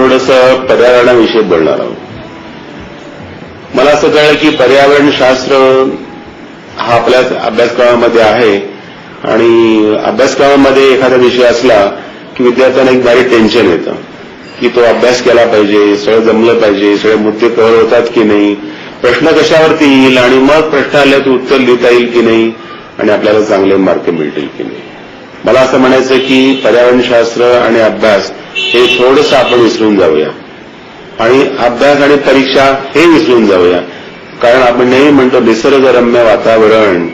थोडस पर्यावरणाविषयी बोलणार आहोत. मला असं कळलं की पर्यावरण शास्त्र हा आपल्याच अभ्यासक्रमामध्ये आहे आणि अभ्यासक्रमामध्ये एखादा विषय असला की विद्यार्थ्यांना एक भारी टेन्शन येतं की तो अभ्यास केला पाहिजे सगळं जमलं पाहिजे सगळे मुद्दे कव्हर होतात की नाही प्रश्न कशावरती येईल आणि मग प्रश्न आल्याचं उत्तर लिहिता येईल की नाही आणि आपल्याला चांगले मार्क मिळतील की नाही. मला असं म्हणायचं की पर्यावरणशास्त्र आणि अभ्यास हे थोडंसं आपण विसरून जाऊया. आणि अभ्यास आणि परीक्षा हे विसरून जाऊया. कारण आपण नेहमी म्हणतो निसर्गरम्य वातावरण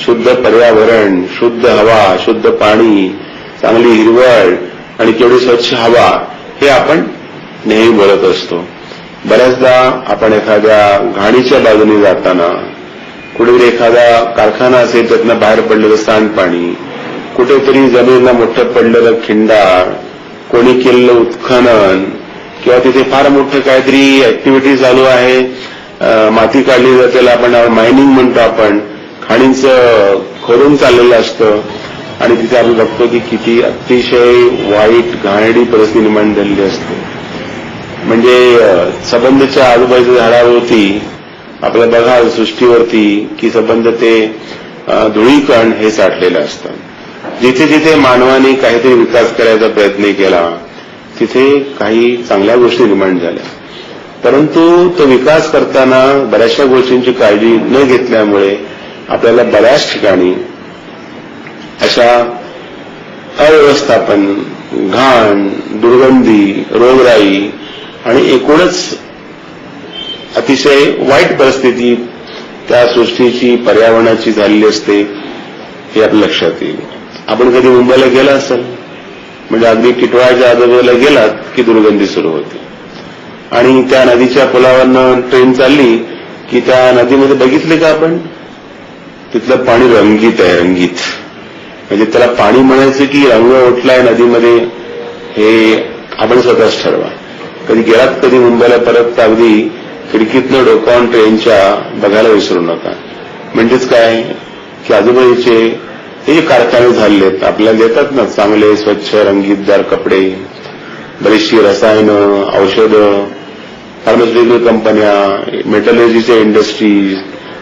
शुद्ध पर्यावरण शुद्ध हवा शुद्ध पाणी चांगली हिरवळ आणि केवढी स्वच्छ हवा हे आपण नेहमी बोलत असतो. बऱ्याचदा आपण एखाद्या घाणीच्या बाजूने जाताना कुठेतरी एखादा कारखाना असेल त्यातनं बाहेर पडलेलं सांडपाणी कुठेतरी जमिनीला मोठं पडलेलं खिंडार कोणी केलेलं उत्खनन किंवा तिथे फार मोठं काहीतरी ऍक्टिव्हिटी चालू आहे. माती काढली जाते त्याला आपण मायनिंग म्हणतो आपण. खाणींचं खोदून चाललेलं असतं. आणि तिथे आपण बघतो की किती अतिशय वाईट घाणडी परिस्थिती निर्माण झालेली असते. म्हणजे सबंधच्या आजूबाजूच्या झाडावरती आपल्या बघा सृष्टीवरती की सबंध ते धुळीकण हे साठलेलं असतं. जिथे जिथे मानवाने काहीतरी विकास करायचा प्रयत्न केला तिथे काही चांगल्या गोष्टी निर्माण झाल्या. परंतु तो विकास करताना बऱ्याचशा गोष्टींची काळजी न घेतल्यामुळे आपल्याला बऱ्याच ठिकाणी अशा अव्यवस्थापन घाण दुर्गंधी रोगराई आणि एकूणच अतिशय वाईट परिस्थिती त्या सृष्टीची पर्यावरणाची झालेली असते हे आपल्या लक्षात येईल. आपण कधी मुंबईला गेला असाल म्हणजे अगदी टिटवाळ्याच्या आजूबाजूला गेलात की दुर्गंधी सुरू होते. आणि त्या नदीच्या पुलावरनं ट्रेन चालली की त्या नदीमध्ये बघितले का आपण? तिथलं पाणी रंगीत आहे रंगीत. म्हणजे त्याला पाणी म्हणायचं की रंग उठलाय नदीमध्ये हे आपण स्वतःच ठरवा. कधी गेलात कधी मुंबईला परत तर अगदी खिडकीतनं डोकावून ट्रेनच्या बघायला विसरू नका. म्हणजेच काय? की आजूबाजूचे हे जे कारखाने आहेत आपल्याला देतात ना चांगले स्वच्छ रंगीतदार कपडे बरीचशी रसायनं औषधं फार्मास्युटिकल कंपन्या मेटलॉजीचे इंडस्ट्रीज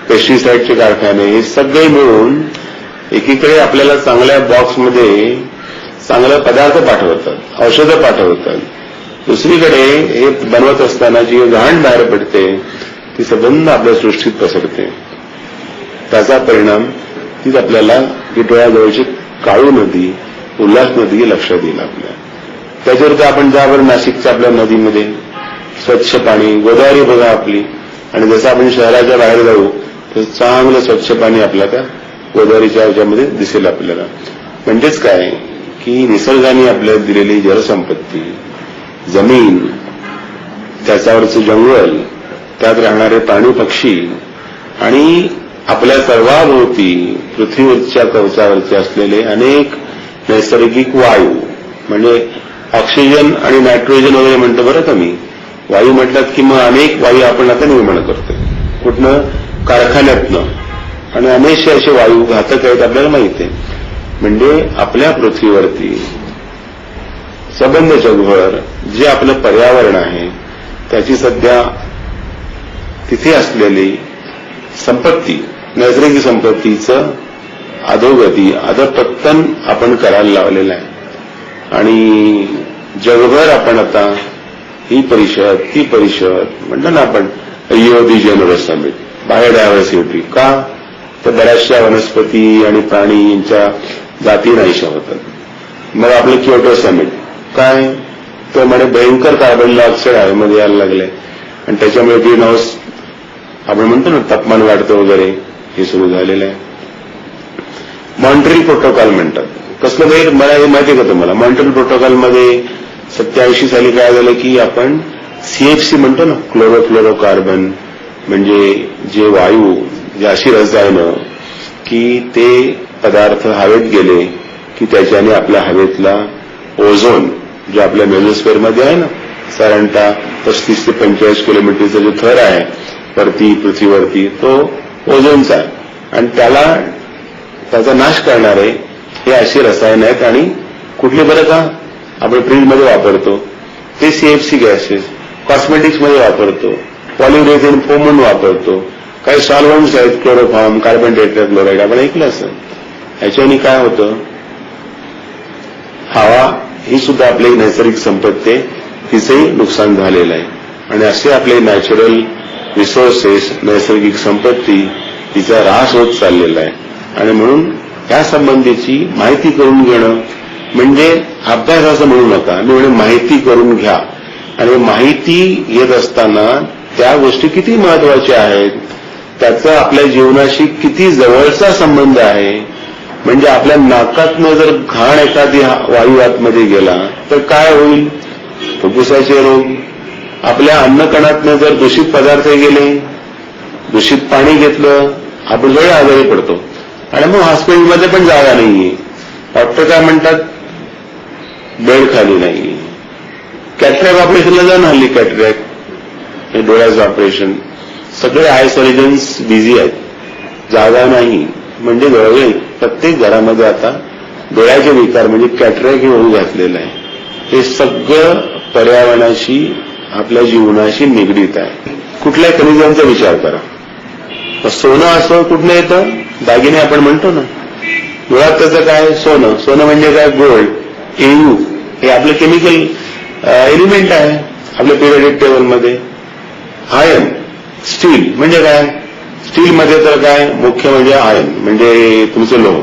पेस्टिसाईडचे कारखाने हे सगळे मिळून एकीकडे आपल्याला चांगल्या बॉक्समध्ये चांगले पदार्थ पाठवतात औषधं पाठवतात. दुसरीकडे हे बनवत असताना जी घाण बाहेर पडते ती सबंध आपल्या सृष्टीत पसरते. त्याचा परिणाम तीच आपल्याला ही डोळ्याजवळची काळू नदी उल्हास नदी लक्षात येईल आपल्या. त्याच्यावरती आपण ज्यावर नाशिकच्या आपल्या नदीमध्ये स्वच्छ पाणी गोदावरी बघा आपली. आणि जसं आपण शहराच्या बाहेर जाऊ तर चांगलं स्वच्छ पाणी आपल्या त्या गोदावरीच्या ह्याच्यामध्ये दिसेल आपल्याला. म्हणजेच काय? की निसर्गाने आपल्याला दिलेली जलसंपत्ती जमीन त्याच्यावरचं जंगल त्यात राहणारे प्राणी पक्षी आणि आपल्या सर्वाभोवती पृथ्वीवरच्या कवचावरचे असलेले अनेक नैसर्गिक वायू म्हणजे ऑक्सिजन आणि नायट्रोजन वगैरे म्हणतो बरं का मी. वायू म्हटलात की मग अनेक वायू आपण आता निर्माण करतोय. कुठनं? कारखान्यातनं. आणि अनेकशे असे वायू घातक आहेत आपल्याला माहिती आहे. म्हणजे आपल्या पृथ्वीवरती सबंध जगभर जे आपलं पर्यावरण आहे त्याची सध्या तिथे असलेली संपत्ती नैसर्गिक संपत्तीचं अधोगती अधपत्तन आपण करायला लावलेलं आहे. आणि जगभर आपण आता ही परिषद ती परिषद म्हणतो ना आपण Rio de Janeiro summit biodiversity का? तर बऱ्याचशा वनस्पती आणि प्राणी यांच्या जाती नाहीशा होतात. मग आपलं क्योटो समिट. काय? तो म्हणे भयंकर कार्बन डायऑक्साईड हवेमध्ये यायला लागले आणि त्याच्यामुळे ग्रीन हाऊस आपण म्हणतो ना तापमान वाढतं वगैरे. हे सुरू झालेलं आहे. मॉन्ट्रिल प्रोटोकॉल म्हणतात. कसलं काही मला हे माहिती होतं का तुम्हाला? मॉन्ट्रिल प्रोटोकॉलमध्ये सत्याऐंशी साली काय झालं की आपण सीएफसी म्हणतो ना क्लोरोफ्लोरोकार्बन म्हणजे जे वायू जे अशी रसायनं की ते पदार्थ हवेत गेले की त्याच्याने आपल्या हवेतला ओझोन जो आपल्या मेनोस्फेअरमध्ये आहे ना साधारणतः पस्तीस ते पंचेचाळीस किलोमीटरचा जो थर आहे वरती पृथ्वीवरती तो ओझोनचा आहे आणि त्याला त्याचा नाश करणारे हे अशी रसायन आहेत आणि कुठली बरं का? आपण फ्रीजमध्ये वापरतो. ते सीएफसी गॅसेस कॉस्मेटिक्समध्ये वापरतो. पॉलिरेझिन फोम म्हणून वापरतो. काही सॉल्व्हंट्स आहेत क्लोरोफॉर्म कार्बन क्लोराईड आपण ऐकलं असं ह्याच्याने काय होतं? हवा ही सुद्धा आपली नैसर्गिक संपत्ती आहे. तिचंही नुकसान झालेलं आहे. आणि असे आपले नॅचरल रिसोर्सेस नैसर्गिक संपत्ती तिचा ऱ्हास होत चाललेला आहे. आणि म्हणून या संबंधीची माहिती करून घेणं म्हणजे अभ्यास असं म्हणू नका. मी म्हणजे माहिती करून घ्या. आणि माहिती घेत असताना त्या गोष्टी किती महत्त्वाच्या आहेत? त्याचा आपल्या जीवनाशी किती जवळचा संबंध आहे? म्हणजे आपल्या नाकातनं जर घाण एखादी वायू आतमध्ये गेला तर काय होईल? फुफ्फुसाचे रोग आपल्या अन्नकणातनं जर दूषित पदार्थ गेले दूषित पाणी घेतलं आपण सगळे आजारी पडतो. आणि मग हॉस्पिटलमध्ये पण जागा नाहीये. डॉक्टर काय म्हणतात? बेड खाली नाही कॅटरॅक ऑपरेशनला जाऊन हल्ली कॅटरॅक. हे डोळ्याचं ऑपरेशन. सगळे आय सर्जन्स बिझी आहेत. जागा नाही. म्हणजे जवळजवळ प्रत्येक घरामध्ये आता डोळ्याचे विकार म्हणजे कॅटरॅक हे होऊ घातलेलं आहे. हे सगळं पर्यावरणाशी आपल्या जीवनाशी निगडीत आहे. कुठल्या खनिजांचा विचार करा. सोनं असं कुठलं येतं? दागिने आपण म्हणतो ना. मुळात त्याचं काय? सोनं. सोनं म्हणजे काय? Gold AU. हे आपलं केमिकल एलिमेंट आहे. आपल्या पिरियडिक टेबलमध्ये आयन स्टील म्हणजे काय? स्टीलमध्ये तर काय? मुख्य म्हणजे आयन म्हणजे तुमचं लोह.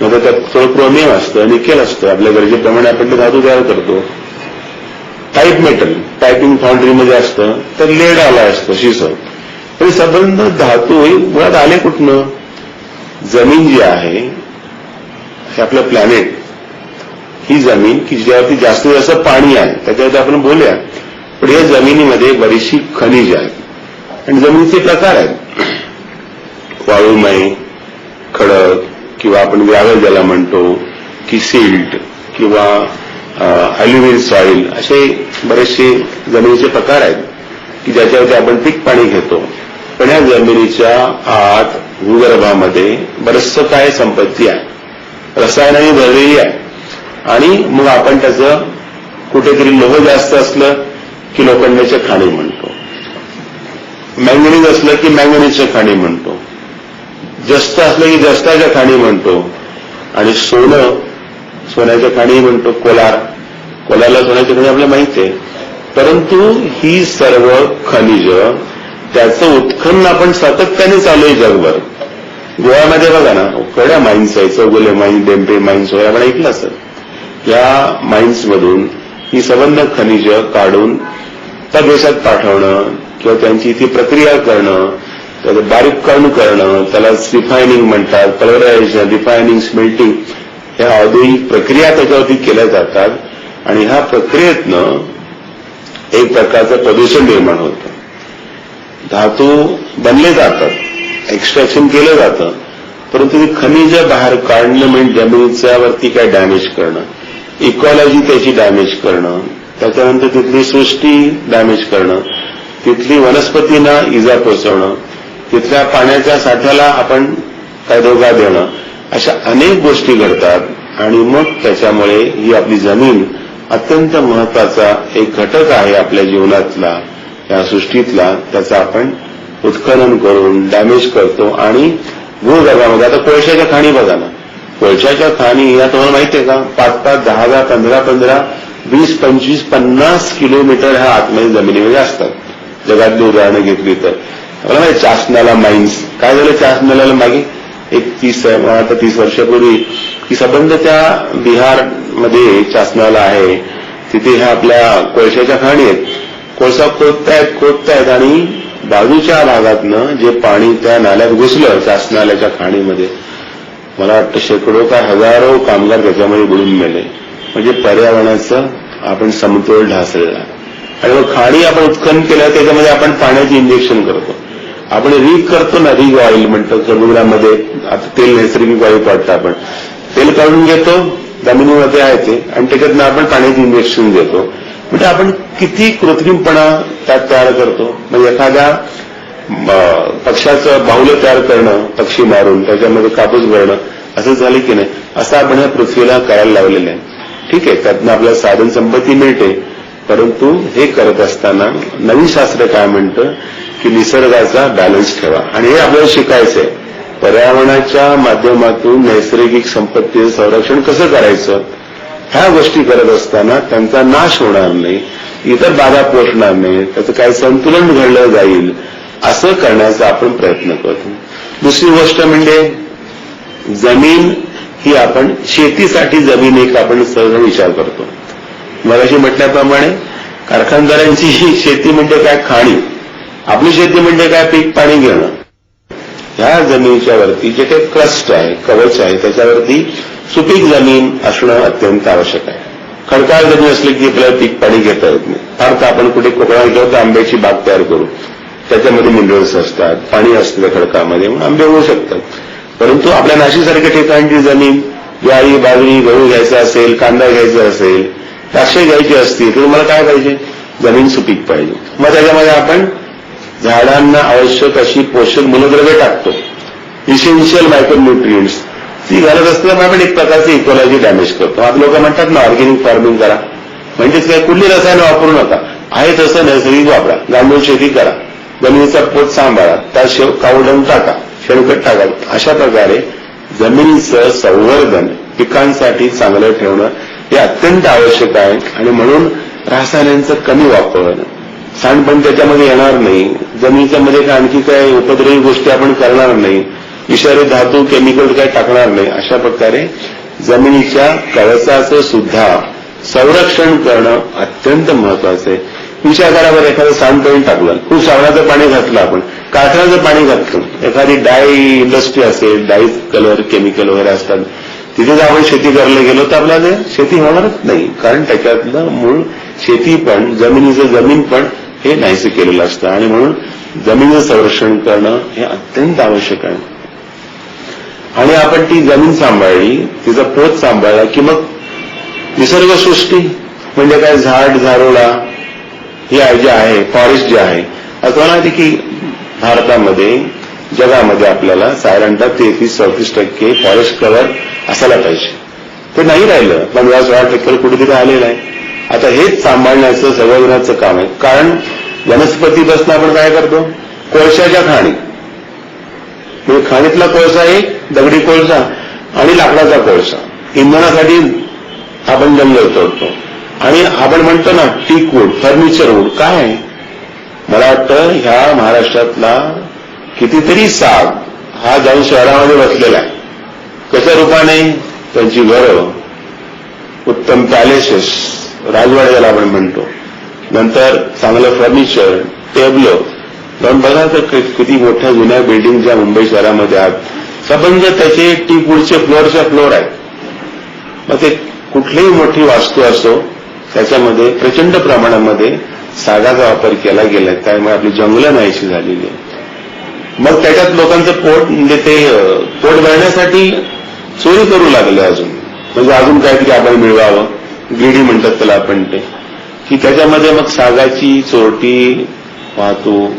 नंतर त्यात थोडं क्रोमियम असतं निकेल असतं. आपल्या गरजेप्रमाणे आपण ते धातू तयार करतो. टाईप मेटल टायपिंग फाउंड्रीमध्ये असतं तर लेड आला असतं शिसर तरी सबंध धातू हे मुळात आले कुठनं? जमीन जी आहे हे आपलं प्लॅनेट ही जमीन की ज्यावरती जास्तीत जास्त पाणी आहे त्याच्यावरती आपण बोलूया. पण या जमिनीमध्ये बरीचशी खनिज आहेत. आणि जमिनीचे प्रकार आहेत. वाळूमय खडक किंवा आपण ग्रॅव्हल ज्याला म्हणतो की सिल्ट किंवा अल्युमिन सॉइल असे बरेचसे जमिनीचे प्रकार आहेत की ज्याच्यावरती आपण पीक पाणी घेतो. पण या जमिनीच्या आत भूगर्भामध्ये बरचसं काय संपत्ती आहे. रसायनाने भरलेली आहे. आणि मग आपण त्याचं कुठेतरी लोह जास्त असलं की लोखंडाच्या खाणी म्हणतो. मॅंगनीज असलं की मॅंगनीजच्या खाणी म्हणतो. जस्त असलं की जस्ताच्या खाणी म्हणतो. आणि सोनं सोन्याच्या खाणी म्हणतो कोलार. कोलारला सोन्याच्या खाणी आपल्याला माहिती आहे. परंतु ही सर्व खनिज त्याचं उत्खनन आपण सातत्याने चालू आहे जगभर. गोव्यामध्ये बघा ना कड्या माइन्स आहे चौगुले माइन्स डेम्पे माइन्स वगैरे आपण ऐकलं असेल. या माइन्समधून ही सबंध खनिज काढून देशात पाठवणं किंवा त्यांची ती प्रक्रिया करणं त्याचं बारीक कण करणं त्याला रिफायनिंग म्हणतात कलरायझेशन रिफायनिंग स्मेल्टिंग ह्या औद्योगिक प्रक्रिया त्याच्यावरती केल्या जातात आणि ह्या प्रक्रियेतनं एक प्रकारचं प्रदूषण निर्माण होतं. धातू बनले जातात एक्स्ट्रॅक्शन केलं जातं परंतु ती खनिज बाहेर काढणं म्हणजे जमिनीच्या वरती काय डॅमेज करणं. इकॉलॉजी त्याची डॅमेज करणं. त्याच्यानंतर तिथली सृष्टी डॅमेज करणं. तिथली वनस्पतींना इजा पोचवणं तिथल्या पाण्याच्या साठ्याला आपण काय धोका देणं. अशा अनेक गोष्टी घडतात आणि मग त्याच्यामुळे ही आपली जमीन अत्यंत महत्त्वाचा एक घटक आहे आपल्या जीवनातला या सृष्टीतला. त्याचा आपण उत्खनन करून डॅमेज करतो आणि भूगर्भामध्ये आता कोळशाच्या खाणी बघा ना. कोळशाच्या खाणी या तुम्हाला माहिती आहे का? पाच पाच दहा दहा पंधरा पंधरा वीस पंचवीस पन्नास किलोमीटर ह्या आतमध्ये जमिनीमध्ये असतात. जगातली उदाहरणं घेतली तर. मला माहिती चासनाला माइन्स. काय झालं चासनाला मागे? एक तीस मला तीस वर्षापूर्वी की संबंध त्या बिहारमध्ये शासनाला आहे. तिथे ह्या आपल्या कोळशाच्या खाणी आहेत. कोळसा खोदतायत खोदतायत आणि बाजूच्या भागातनं जे पाणी त्या नाल्यात घुसलं चासनाल्याच्या खाणीमध्ये मला वाटतं शेकडो का हजारो कामगार त्याच्यामध्ये बुडून मेले म्हणजे पर्यावरणाचं आपण समतोल ढासळला. आणि मग खाणी आपण उत्खनन केलं त्याच्यामध्ये आपण पाण्याचे इंजेक्शन करतो. आपण रीग करतो ना रीग ऑइल म्हणतो समुद्रामध्ये आता तेल नैसर्गिक वायू पाडतो आपण. तेल काढून घेतो जमिनीमध्ये आहे ते आणि त्याच्यातनं आपण पाण्याचे इंजेक्शन देतो. म्हणजे आपण किती कृत्रिमपणा त्यात तयार करतो. म्हणजे एखाद्या पक्षाचं बाहुलं तयार करणं पक्षी मारून त्याच्यामध्ये कापूस भरणं असं झालं की नाही असं आपण या पृथ्वीला करायला लावलेलं आहे. ठीक आहे त्यातनं आपल्याला साधन संपत्ती मिळते. परंतु हे करत असताना नवीन शास्त्र काय म्हणतं की निसर्गाचा बॅलन्स ठेवा. आणि हे आपल्याला शिकायचं आहे पर्यावरणाच्या माध्यमातून नैसर्गिक संपत्तीचं संरक्षण कसं करायचं? ह्या गोष्टी करत असताना त्यांचा नाश होणार नाही. इतर बाधा पोचणार नाही. त्याचं काही संतुलन घडलं जाईल. असं करण्याचा आपण प्रयत्न करतो. दुसरी गोष्ट म्हणजे जमीन ही आपण शेतीसाठी जमीन एक आपण सहज विचार करतो. मगाशी म्हटल्याप्रमाणे कारखानदारांची ही शेती म्हणजे काय? खाणी. आपली शेती म्हणजे काय? पीक पाणी घेणं. ह्या जमिनीच्या वरती जे काही क्रस्ट आहे कवच आहे त्याच्यावरती सुपीक जमीन असणं अत्यंत आवश्यक आहे. खडकाळ जमीन असली की आपल्याला पीक पाणी घेता येत नाही. फार तर आपण कुठे कोकणात गेलो तर आंब्याची बाग तयार करू. त्याच्यामध्ये मिनरल्स असतात पाणी असतं खडकामध्ये म्हणून आंबे होऊ शकतात. परंतु आपल्या नाशिकसारख्या ठिकाणची जमीन ज्वारी बाजरी गहू घ्यायचा असेल कांदा घ्यायचा असेल द्राक्षे घ्यायची असतील तर तुम्हाला काय पाहिजे? जमीन सुपीक पाहिजे. मग त्याच्यामध्ये आपण झाडांना आवश्यक अशी पोषक मूलद्रव्य टाकतो. इसेन्शियल मायक्रोन्युट्रिएंट्स ती घालत असताना आपण एक प्रकारची इकॉलॉजी डॅमेज करतो. आज लोक म्हणतात ना ऑर्गेनिक फार्मिंग करा. म्हणजेच काय कुठली रसायनं वापरू नका. आहे तसं नैसर्गिक वापरा. गांडूळ शेती करा. जमिनीचा पोत सांभाळा. त्या शेव कावडण टाका. शेणखत टाका. अशा प्रकारे जमिनीचं संवर्धन पिकांसाठी चांगलं ठेवणं हे अत्यंत आवश्यक आहे. आणि म्हणून रासायनांचं कमी वापर सांडपण त्याच्यामध्ये येणार नाही. जमिनीच्या मध्ये काय आणखी काय उपद्रवी गोष्टी आपण करणार नाही. विषारी धातू केमिकल काय टाकणार नाही. अशा प्रकारे जमिनीच्या कळसाचं सुद्धा संरक्षण करणं अत्यंत महत्वाचं आहे. विचार करा एखादं सांडपाणी टाकलं. खूप सावणाचं पाणी घातलं आपण. कारखान्याचं पाणी घातलं. एखादी डाय इंडस्ट्री असेल डाई कलर केमिकल वगैरे असतात. तिथे जर आपण शेती करायला गेलो तर आपल्याला शेती होणारच नाही. कारण त्याच्यातलं मूळ शेती पण जमिनीचं जमीन पण हे नाहीसे केलेलं असतं. आणि म्हणून जमिनीचं संरक्षण करणं हे अत्यंत आवश्यक आहे. आणि आपण ती जमीन सांभाळली तिचा पोत सांभाळला की मग निसर्गसृष्टी म्हणजे काय झाड झारोळा हे जे आहे फॉरेस्ट जे आहे. असं म्हणाले की भारतामध्ये जगामध्ये आपल्याला साधारणतः तेहतीस चौतीस टक्के फॉरेस्ट कव्हर असायला पाहिजे. ते नाही राहिलं. पंधरा सोळा टक्के कुठेतरी आलेलं आहे. आता हेच सांभाळण्याचं संवर्धनाचं काम आहे. कारण वनस्पतीपासून आपण काय करतो? कोळशाच्या खाणी. म्हणजे खाणीतला कोळसा एक दगडी कोळसा आणि लाकडाचा कोळसा. इंधनासाठी आपण जंगल तोडतो. आणि आपण म्हणतो ना टीक वूड फर्निचर वूड काय आहे? मला वाटतं ह्या महाराष्ट्रातला कितीतरी साग हा जाऊन शहरामध्ये बसलेला आहे. कशा रूपाने? त्यांची घरं. उत्तम पॅलेसेस. राजवाडे ज्याला आपण म्हणतो. नंतर चांगलं फर्निचर टेबलं जाऊन बघा तर किती मोठ्या जुन्या बिल्डिंग ज्या मुंबई शहरामध्ये आहेत. सबंध त्याचे टी पुढचे फ्लोअरच्या फ्लोअर आहेत. मग ते कुठलीही मोठी वास्तू असो त्याच्यामध्ये प्रचंड प्रमाणामध्ये सागाचा वापर केला गेलाय. त्यामुळे आपली जंगलं नाहीशी झालेली आहे मग त्याच्यात लोकांचं पोट म्हणजे ते पोट भरण्यासाठी चोरी करू लागले अजून. म्हणजे अजून काहीतरी आपण मिळवावं. गिडी म्हणतात त्याला आपण ते. की त्याच्यामध्ये मग सागाची चोरटी वाहतो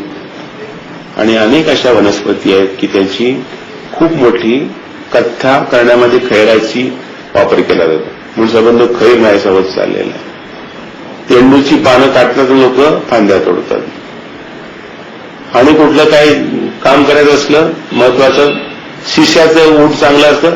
आणि अनेक अशा वनस्पती आहेत की त्याची खूप मोठी कथ्था करण्यामध्ये खैराची वापर केला जातो. म्हणून संबंध खैर नाही चाललेला आहे. तेंडूची पानं काटतात लोक फांद्या तोडतात. आणि कुठलं काही काम करायचं असलं महत्वाचं शिष्याचं ऊट चांगलं असतं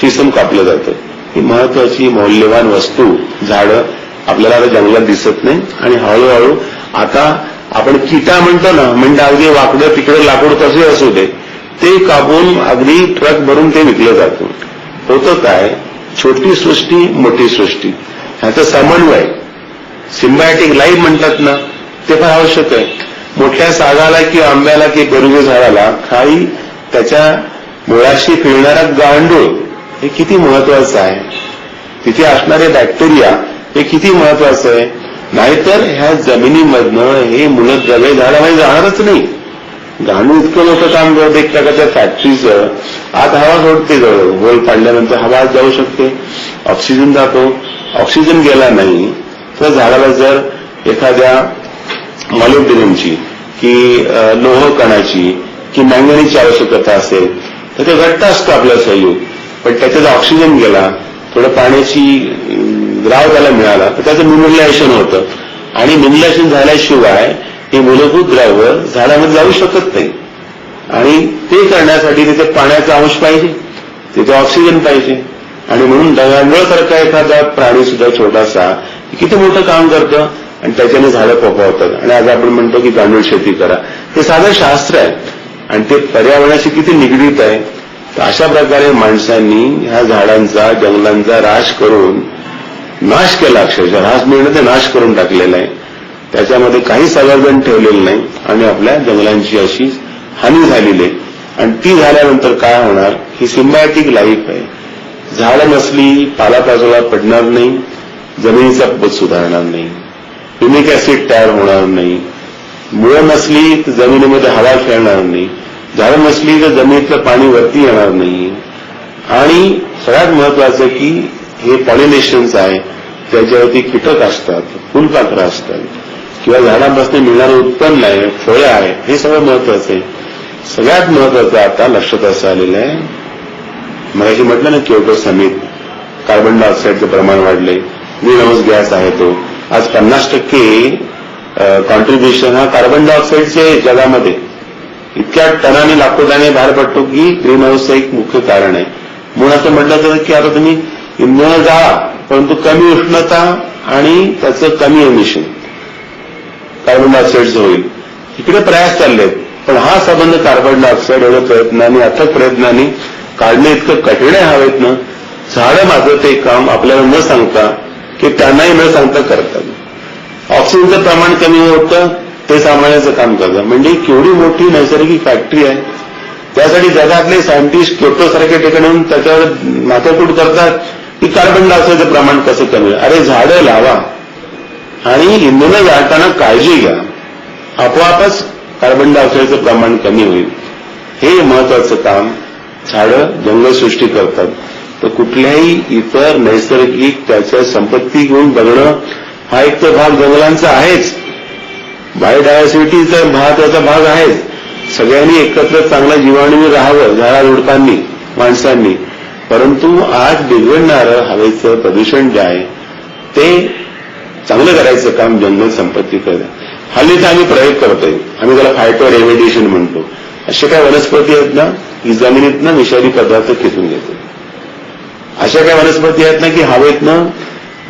शिसम कापलं जातं. ही महत्वाची मौल्यवान वस्तू झाडं आपल्याला आता जंगलात दिसत नाही. आणि हळूहळू आता आपण किटा म्हणतो ना म्हणजे अगदी वाकडं तिकडे लाकूड कसे असू दे ते कापून अगदी ट्रक भरून ते विकलं जातं. होतं काय? छोटी सृष्टी मोठी सृष्टी. ह्याचा समन्वय. सिम्बायोटिक लाईफ म्हणतात ना ते पण आवश्यक आहे. मोठ्या सागाला किंवा आंब्याला की पेरुगे झाडाला खाली त्याच्या मुळाशी फिरणारा गांडूळ हे किती महत्वाचं आहे? तिथे असणारे बॅक्टेरिया हे किती महत्वाचं आहे? नाहीतर ह्या जमिनीमधनं हे मूलद्रव्य झाडामध्ये जाणारच नाही. गांडूळ इतकं लोक काम करत एक प्रकारच्या फॅक्टरीचं आत हवा सोडते जवळ. होल पाडल्यानंतर हवा जाऊ शकते. ऑक्सिजन जातो. ऑक्सिजन गेला नाही तर झाडाला जर एखाद्या मॉलिब्डिनमची की लोह कणाची की मँगनीची आवश्यकता असेल तर ते घट्ट असतं आपलं सहयोग पण त्याच्यात ऑक्सिजन गेला थोडं पाण्याची द्राव त्याला मिळाला तर त्याचं मिनरलायझेशन होतं. आणि मिनरलायझेशन झाल्याशिवाय हे मूलभूत द्रव्य झाडामध्ये जाऊ शकत नाही. आणि ते करण्यासाठी तिथे पाण्याचा अंश पाहिजे तिथे ऑक्सिजन पाहिजे. आणि म्हणून दगांडळसारखा एखादा प्राणी सुद्धा छोटासा किती मोठं काम करतं आणि त्याच्याने झाडं पोपवतात आणि आज आपण म्हणतो की गांडूळ शेती करा. हे साधं शास्त्र आहे. आणि ते पर्यावरणाशी किती निगडीत आहे तर अशा प्रकारे माणसांनी ह्या झाडांचा जंगलांचा राश करून नाश केला अक्षरशः. रास मिळणं ते नाश करून टाकलेला आहे. त्याच्यामध्ये काही संवर्धन ठेवलेलं नाही. आणि आपल्या जंगलांची अशी हानी झालेली आहे. आणि ती झाल्यानंतर काय होणार? ही सिम्बायटिक लाईफ आहे. झाडं नसली पालापाचोळा पडणार नाही. जमिनीचा पत सुधारणार नाही. युनिक ऍसिड तयार होणार नाही. मुळं नसली तर जमिनीमध्ये हवा खेळणार नाही. झाडं नसली तर जमिनीतलं पाणी वरती येणार नाही आणि सगळ्यात महत्वाचं की हे पॉलिनेशन्स आहे त्याच्यावरती कीटक असतात फुलपाखरं असतात किंवा झाडांपासून मिळणारं उत्पन्न आहे फळं आहे हे सगळं महत्वाचं आहे. सगळ्यात महत्वाचं आता लक्षात असं आलेलं आहे मगाशी म्हटलं ना क्योटो समित कार्बन डायऑक्साईडचं प्रमाण वाढले ग्रीनहाऊस गॅस आहे तो. आज पन्नास टक्के कॉन्ट्रीब्युशन हा कार्बन डायऑक्साईडचे आहे जगामध्ये इतक्या टनाने लाखो टनाने बाहेर पडतो की ग्रीन हाऊसचं एक मुख्य कारण आहे. म्हणून असं म्हटलं तर की आता तुम्ही इंधन जा परंतु कमी उष्णता आणि त्याचं कमी एमिशन कार्बन डायऑक्साईडचं होईल. इकडे प्रयास चालले पण हा संबंध कार्बन डायऑक्साईड एवढ्या प्रयत्नाने अथक प्रयत्नाने काढणे इतकं कठीण आहे हवेत ना झाडं माझं ते काम आपल्याला न सांगता की त्यांनाही न सांगता करतात. ऑक्सिजनचं प्रमाण कमी होतं ते सांभाळण्याचं काम करतात. म्हणजे केवढी मोठी नैसर्गिक फॅक्टरी आहे. त्यासाठी जगातले सायंटिस्ट क्योटोसारख्या ठिकाणी त्याच्यावर माथाकूट करतात? की कार्बन डायऑक्साईडचं प्रमाण कसं कमी होईल? अरे झाडं लावा. आणि इंधनं जाळताना काळजी घ्या. आपोआपच कार्बन डायऑक्साईडचं प्रमाण कमी होईल. हे महत्वाचं काम झाडं जंगलसृष्टी करतात. तर कुठल्याही इतर नैसर्गिक त्याच्या संपत्ती घेऊन बघणं हा एक तर भाग जंगलांचा आहेच. बायोडायव्हर्सिटीचा महत्त्वाचा भाग आहेच. सगळ्यांनी एकत्र चांगलं जीवाणू राहावं झाडा रोडकांनी माणसांनी. परंतु आज बिघडणारं हवेचं प्रदूषण जे आहे ते चांगलं करायचं काम जंगल संपत्ती करत. हल्ली तर आम्ही प्रयोग करतोय. आम्ही त्याला फायटो रेव्हिडेशन म्हणतो. अशा काय वनस्पती आहेत ना की जमिनीतनं विषारी पदार्थ खेचून घेतो. अशा काय वनस्पती आहेत ना की हवेतनं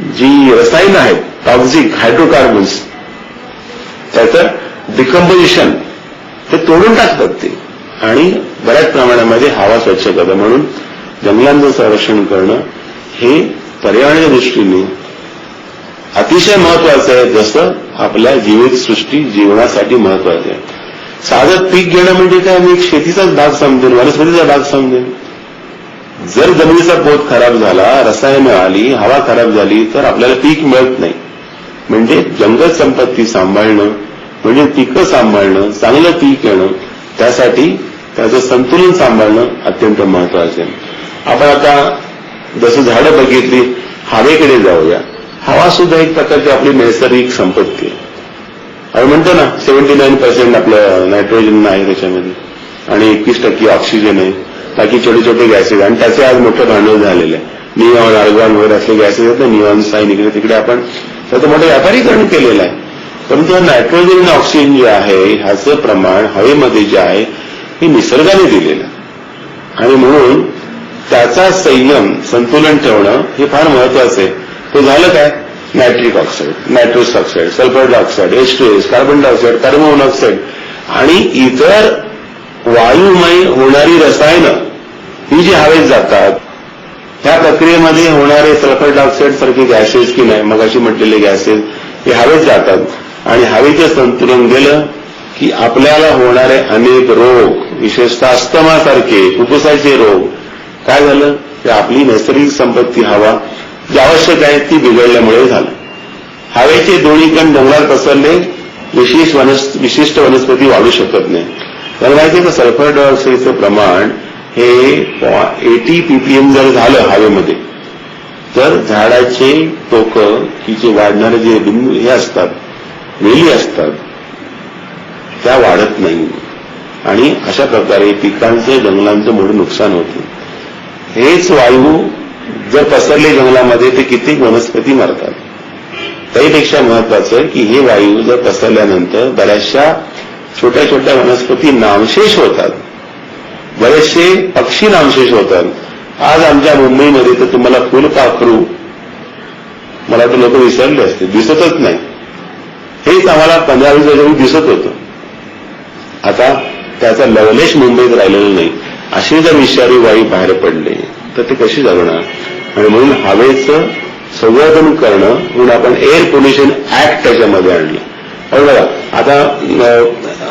जी रसायनं आहेत टॉक्झिक हायड्रोकार्बन्स त्याचं डिकम्पोजिशन ते तोडून टाकतात ते. आणि बऱ्याच प्रमाणामध्ये हवा स्वच्छ करतात म्हणून जंगलांचं संरक्षण करणं हे पर्यावरणाच्या दृष्टीने अतिशय महत्वाचं आहे जसं आपल्या जीवितसृष्टी जीवनासाठी महत्वाचं आहे. साधं पीक घेणं म्हणजे काय? मी एक शेतीचाच भाग समजेन वनस्पतीचा भाग समजेन. जर जमिनीचा पोत खराब झाला रसायनं आली हवा खराब झाली तर आपल्याला पीक मिळत नाही. म्हणजे जंगल संपत्ती सांभाळणं म्हणजे पिकं सांभाळणं चांगलं पीक येणं त्यासाठी त्याचं संतुलन सांभाळणं अत्यंत महत्वाचं आहे. आपण आता जसं झाडं बघितली हवेकडे जाऊया. हवा सुद्धा एक प्रकारची आपली नैसर्गिक संपत्ती आहे. आपण म्हणतो ना सेव्हन्टी नाईन पर्सेंट आपलं नायट्रोजन आहे त्याच्यामध्ये आणि एकवीस टक्के ऑक्सिजन आहे बाकी छोटे छोटे गॅसेस आणि त्याचे आज मोठं भांडवल झालेलं आहे. नियॉन आर्गॉन वगैरे असले गॅसेस आहेत ना नियॉन साईन इकडे तिकडे आपण त्याचं मोठं व्यापारीकरण केलेलं आहे. परंतु नायट्रोजन आणि ऑक्सिजन जे आहे ह्याचं प्रमाण हवेमध्ये जे आहे हे निसर्गाने दिलेलं आहे. आणि म्हणून त्याचा संयम संतुलन ठेवणं हे फार महत्वाचं आहे. ते झालं काय? Nitric oxide nitrous oxide sulphur dioxide H two S carbon dioxide carbon monoxide आणि इतर वायुमय होणारी रसायनं ही जी हवेत जातात या प्रक्रियेमध्ये होणारे सल्फर डायऑक्साईड सारखे गॅसेस की नाही मगाशी म्हटलेले गॅसेस हे हवेत जातात. आणि हवेचं संतुलन गेलं की आपल्याला होणारे अनेक रोग विशेषतः अस्तमासारखे फुफ्फुसाचे रोग काय झालं? की आपली नैसर्गिक संपत्ती हवा जी आवश्यक आहे ती बिघडल्यामुळे झालं. हवेचे दोन्ही कण डोंगरात पसरले विशेष वनस विशिष्ट वनस्पती वाढू शकत नाही. तर माहिती का सल्फर डायऑक्साईडचं प्रमाण हे एटी पीपीएम जर झालं हवेमध्ये तर झाडाचे टोक की जे वाढणारे जे बिंदू हे असतात वेली असतात त्या वाढत नाही. आणि अशा प्रकारे पिकांचं जंगलांचं मोठं नुकसान होते. हेच वायू जर पसरले जंगलामध्ये ते कित्येक वनस्पती मरतात. त्याहीपेक्षा महत्वाचं आहे की हे वायू जर पसरल्यानंतर बऱ्याचशा छोट्या छोट्या वनस्पती नामशेष होतात. बरेचसे पक्षी नामशेष होतात. आज आमच्या मुंबईमध्ये तर तुम्हाला फुल पाखरू मला तर लोक विसरले असते. दिसतच नाही. हेच आम्हाला पंधरा वीस वर्षांनी दिसत होतं. आता त्याचा लवलेश मुंबईत राहिलेला नाही. असे जर विषारी वायू बाहेर पडले तर ते कशी जगणार? आणि म्हणून हवेचं संवर्धन करणं म्हणून आपण एअर पोल्युशन ऍक्ट त्याच्यामध्ये आणलं. बघा आता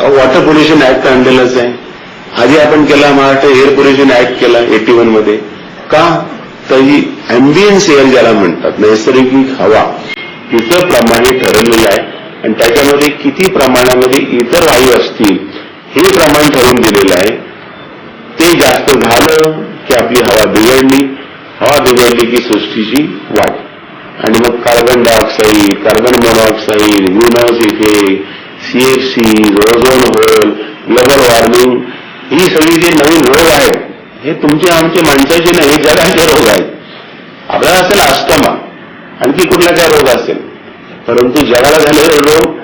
वॉटर पोल्युशन ऍक्ट आणलेलंच आहे. आधी आपण केला महाराष्ट्र एअर पोल्युशन ऍक्ट केला एटी वनमध्ये. का? तर ही अँबियन्स एअर ज्याला म्हणतात नैसर्गिक हवा. तिचं प्रमाण ठरवलेली ठरवलेलं आहे. आणि त्याच्यामध्ये किती प्रमाणामध्ये इतर वायू असतील हे प्रमाण ठरवून दिलेलं आहे. ते जास्त झालं की आपली हवा बिघडली. हवा बिघडली की सृष्टीची वाढ. आणि मग carbon dioxide carbon monoxide greenhouse effect CFC ozone hole global warming ही सगळी जे नवीन रोग आहेत हे तुमचे आमचे माणसाचे नाही हे जगाचे रोग आहेत. आपल्याला असेल अस्थमा आणखी कुठला काय रोग असेल? परंतु जगाला झालेले रोग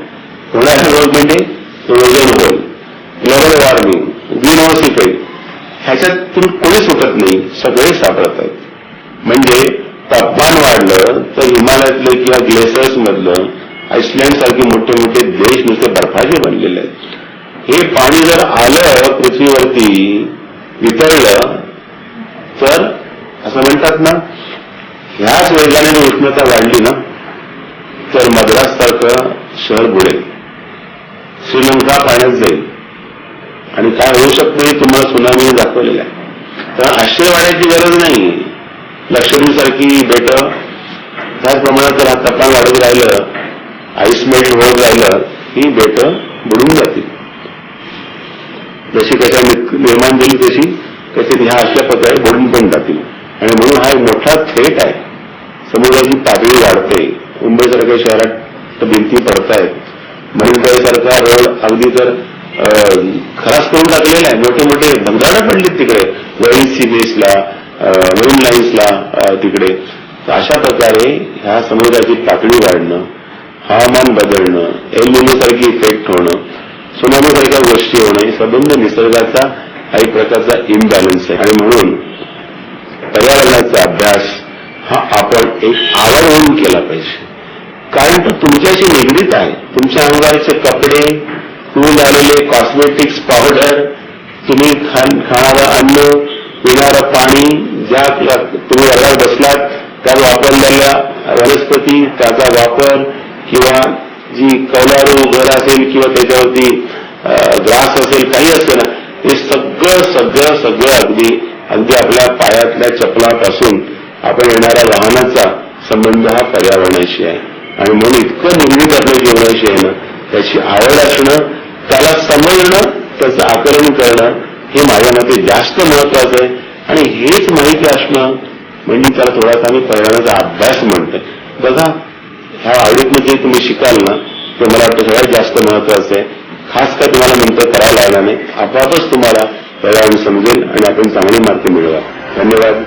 होणारे रोग म्हणजे ozone hole global warming greenhouse effect ह्याच्यातून कोणी सुटत नाही. सगळे सापडत आहेत. म्हणजे तापमान वाढलं तर हिमालयातलं किंवा ग्लेसर्स मधलं आईसलँड सारखे मोठे मोठे देश नुसते बर्फाचे बनलेले आहेत. हे पाणी जर आलं पृथ्वीवरती वितरलं तर असं म्हणतात ना ह्याच वेगाने उष्णता वाढली ना तर मद्रास सारखं शहर बुडेल. श्रीलंका पाण्यात जाईल. आणि काय होऊ शकतं हे तुम्हाला सुनामीने दाखवलेलं आहे. तर आश्चर्य वाढायची गरज नाही. लक्षद्वीपसारखी बेट त्याच प्रमाणात जर हा तापमान वाढत राहिलं आईस मेल्ट होत राहिलं ही बेट बुडून जातील. जशी कशा निर्माण झाली तशी कशी ह्या अशा प्रकारे बुडून पण जातील. आणि म्हणून हा एक मोठा थेट आहे. समुद्राची पातळी वाढते. मुंबईसारख्या शहरात भिंती पडतायत. सारखा रोड अगदी तर खराच करून टाकलेला आहे. मोठे मोठे धंदाडे पडलीत तिकडे. वरील सीबीएसला नवीन लाईन्सला तिकडे. अशा प्रकारे ह्या समुद्राची पातळी वाढणं हवामान बदलणं एल सारखी इफेक्ट होणं सुनामीसारख्या गोष्टी होणं हे संबंध निसर्गाचा हा एक प्रकारचा इम्बॅलन्स आहे आणि म्हणून पर्यावरणाचा अभ्यास हा आपण एक आवड म्हणून केला पाहिजे कारण तो तुमच्याशी निगडीत आहे तुमच्या अंगावरचे कपडे तुम्ही झालेले कॉस्मेटिक्स पावडर तुम्ही खाणारं अन्न पिणारं पाणी ज्या तुम्ही वर्गात बसलात त्यात वापरलेल्या वनस्पती त्याचा वापर किंवा जी कौलारू घर असेल किंवा त्याच्यावरती ग्रास असेल काही असेल ना ते सगळं सगळं सगळं अगदी अगदी आपल्या पायातल्या चपलापासून आपण येणाऱ्या वाहनाचा संबंध हा पर्यावरणाशी आहे. आणि म्हणून इतकं निगडीत आपल्या जीवनाशी आहे ना त्याची आवड असणं त्याला समजणं त्याचं आकलन करणं हे माझ्या मते जास्त महत्वाचं आहे. आणि हेच माहिती असणं म्हणजे त्याला थोडासा आम्ही पर्यावरणाचा अभ्यास म्हणतोय. बघा ह्या आवडीतनं म्हणजे तुम्ही शिकाल ना ते मला वाटतं सगळ्यात जास्त महत्वाचं आहे. खास काय तुम्हाला नंतर करायला आला नाही. आपोआपच तुम्हाला परिणाम समजेल आणि आपण चांगली मार्क मिळवा. धन्यवाद.